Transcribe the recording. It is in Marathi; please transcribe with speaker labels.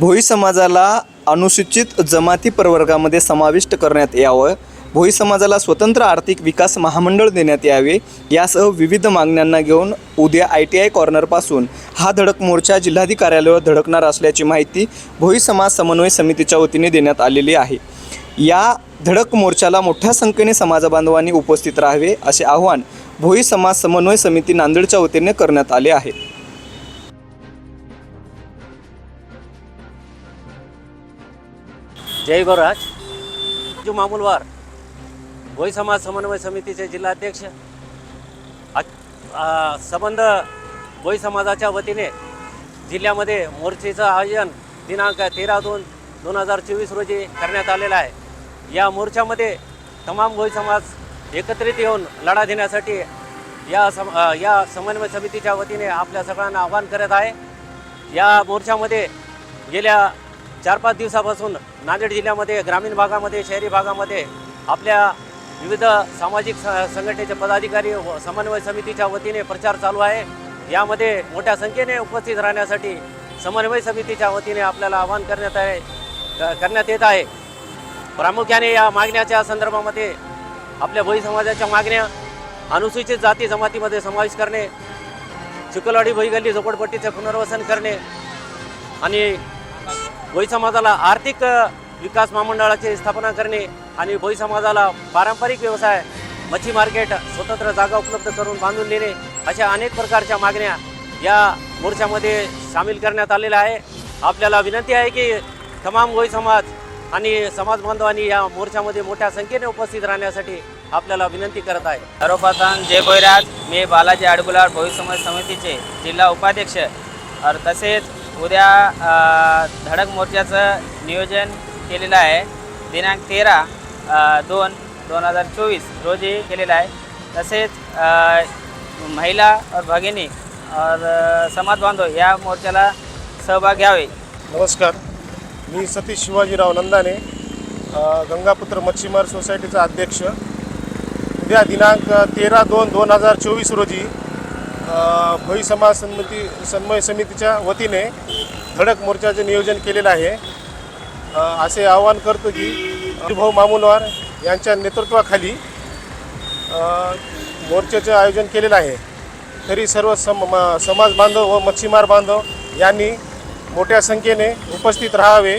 Speaker 1: भोई समाजाला अनुसूचित जमाती प्रवर्गामध्ये समाविष्ट करण्यात यावं. भोई समाजाला स्वतंत्र आर्थिक विकास महामंडळ देण्यात यावे. यासह विविध मागण्यांना घेऊन उद्या आय टी आय कॉर्नरपासून हा धडक मोर्चा जिल्हाधिकारी कार्यालयावर धडकणार असल्याची माहिती भोई समाज समन्वय समितीच्या वतीने देण्यात आलेली आहे. या धडक मोर्चाला मोठ्या संख्येने समाजबांधवांनी उपस्थित राहावे असे आवाहन भोई समाज समन्वय समिती नांदेडच्या वतीने करण्यात आले आहे.
Speaker 2: जय गौराज. जो मामूलवार भोई समाज समन्वय समितीचे जिल्हाध्यक्ष आ- संबंध भोई समाजाच्या वतीने जिल्ह्यामध्ये मोर्चेचं आयोजन दिनांक तेरा दोन दोन हजार चोवीस रोजी करण्यात आलेलं आहे. या मोर्चामध्ये तमाम भोई समाज एकत्रित येऊन लढा देण्यासाठी या सम या समन्वय समितीच्या वतीने आपल्या सगळ्यांना आवाहन करत आहे. या मोर्चामध्ये गेल्या चार पाच दिवसापासून नांदेड जिल्ह्यामध्ये ग्रामीण भागामध्ये शहरी भागामध्ये आपल्या विविध सामाजिक स संघटनेचे पदाधिकारी व समन्वय समितीच्या वतीने प्रचार चालू आहे. यामध्ये मोठ्या संख्येने उपस्थित राहण्यासाठी समन्वय समितीच्या वतीने आपल्याला आवाहन करण्यात आहे क- करण्यात येत आहे. प्रामुख्याने या मागण्याच्या संदर्भामध्ये आपल्या भोई समाजाच्या मागण्या अनुसूचित जाती जमातीमध्ये समावेश करणे चिखलवाडी भोईगल्ली झोपडपट्टीचे पुनर्वसन करणे आणि भोई समाजाला आर्थिक विकास महामंडळाची स्थापना करणे आणि भोई समाजाला पारंपरिक व्यवसाय मच्छी मार्केट स्वतंत्र जागा उपलब्ध करून बांधून देणे अशा अनेक प्रकारच्या मागण्या या मोर्चामध्ये सामील करण्यात आलेल्या आहे. आपल्याला विनंती आहे की तमाम भोई समाज आणि समाज बांधवांनी या मोर्चामध्ये मोठ्या संख्येने उपस्थित राहण्यासाठी आपल्याला विनंती करत आहे.
Speaker 3: सर्वप्रथम जय भोईराज. मी बालाजी आडगुलार भोई समाज समितीचे जिल्हा उपाध्यक्ष. और तसेच उद्या धडक मोर्चाचं नियोजन केलेलं आहे. दिनांक तेरा दोन दोन हजार चोवीस रोजी केलेलं आहे. तसेच महिला और भगिनी और समाज बांधव या मोर्चाला सहभाग घ्यावे.
Speaker 4: नमस्कार. मी सतीश शिवाजीराव नंदाने गंगापुत्र मच्छीमार सोसायटीचा अध्यक्ष. उद्या दिनांक तेरा दोन दोन हजार चोवीस रोजी भोई समाज समिती सन्मय समितीच्या वतीने धडक मोर्चाचे नियोजन केलेलं आहे. असे आवाहन करतो की भाऊ मामूलवार यांच्या नेतृत्वाखाली मोर्चाचे आयोजन केलेलं आहे. तरी सर्व सम समाज बांधव व मच्छीमार बांधव यांनी मोठ्या संख्येने उपस्थित राहावे.